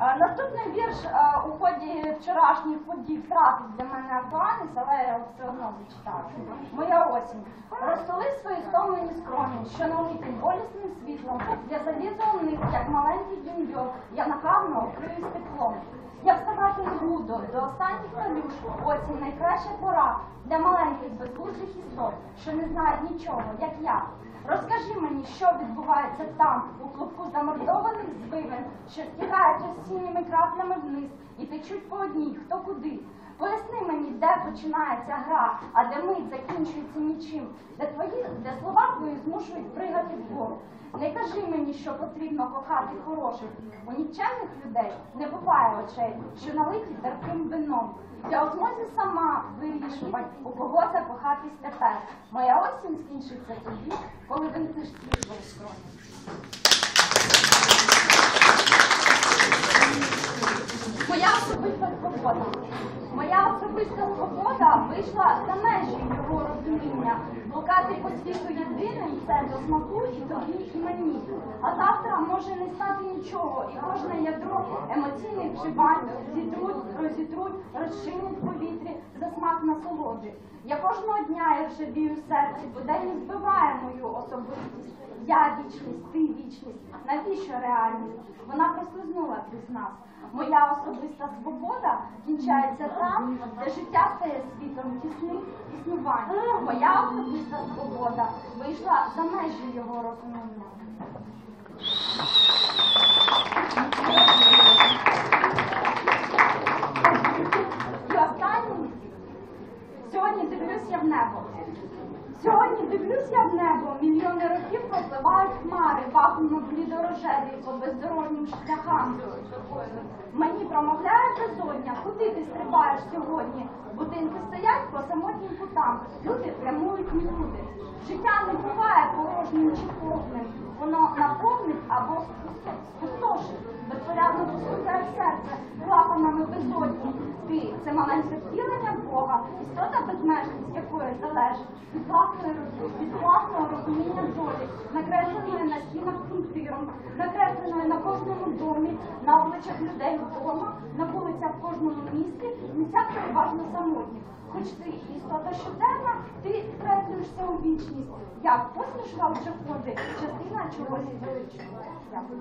Е, Наступний вірш а, у ході вчорашніх подій втратив для мене актуальність, але я все одно зачитаю. Моя осінь. Розтоли свої стомлені скроні, що налитий болісним світлом. Я залізу у них, як маленький діньйон, я напевно теплом. Я вставати не буду до останніх калюш. Осінь найкраща пора для маленьких безглуздих істот, що не знають нічого, як я. Розкажи мені, що відбувається там, у клубку замордованих звивин, що стікають осінніми краплями вниз і течуть по одній, хто куди. Поясни мені, де починається гра, а де мить закінчується нічим, де твої, де слова твої змушують пригати вгору. Не кажи мені, що потрібно кохати хороших. У нікчемних людей не буває очей, що налиті терпким вином. Я у змозі сама вирішувати, у кого закохатись тепер. Моя осінь скінчиться тоді, коли винтиш світло в скроні. Моя особиста свобода. Моя особиста свобода вийшла за межі його розуміння. Блокати світу єдиним це до смаку і тобі, і мені. А завтра може не стати нічого, і кожне ядро емоційних вживань зітруть, розітруть, розчинять в повітрі за смак насолоди. Я кожного дня я вже бію серці, бо день збиває мою особистість. Я вічність, ти вічність. Навіщо реальність? Вона прослизнула крізь нас. Моя особиста свобода кінчається там, де життя стає світом тісних існувань. Моя особиста свобода вийшла за межі його розуміння. Дивлюсь в небо. Сьогодні дивлюся в небо. Мільйони років пропливають хмари, пахнуть блідорожеві по бездорожнім шляхам. Мені промовляє безодня, куди ти стрибаєш сьогодні? Будинки самотнім кутам. Люди прямують нікуди. Життя не буває порожнім чи повним. Воно наповнить або спусто- спустошить. Безпорядно постукає серце клапанами безодні. Ти це маленьке втілення Бога, істота безмежність, якої залежить від власної роз- від власного розуміння долі, накресленої на стінах пунктиром, накресленої на кожному домі, на обличчях людей вдома, на вулицях в кожному місті, в місцях переважно самотніх. Хоч ти істота щоденна, ти втреплюєшся у вічність. Як посмішка вже ходить, частина чогось величого. Дякую.